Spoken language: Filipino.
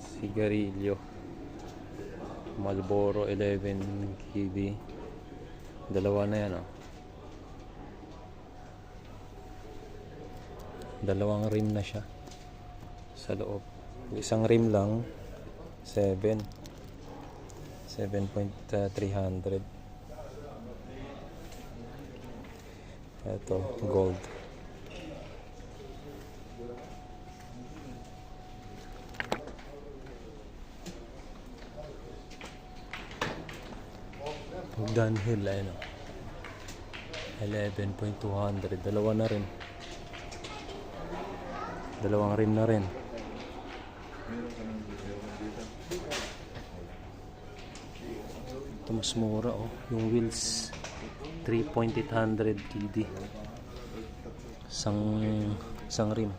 Sigarilyo. Marlboro 11 KD. Dalawa na yan oh. Dalawang rim na siya sa loob. Isang rim lang 7 7.300 Ito, gold. Downhill, ayun o. 11.200. Dalawa na rin. Dalawang rim na rin. Ito mas mura oh. Yung wheels 3.800 TD. Isang, isang rim.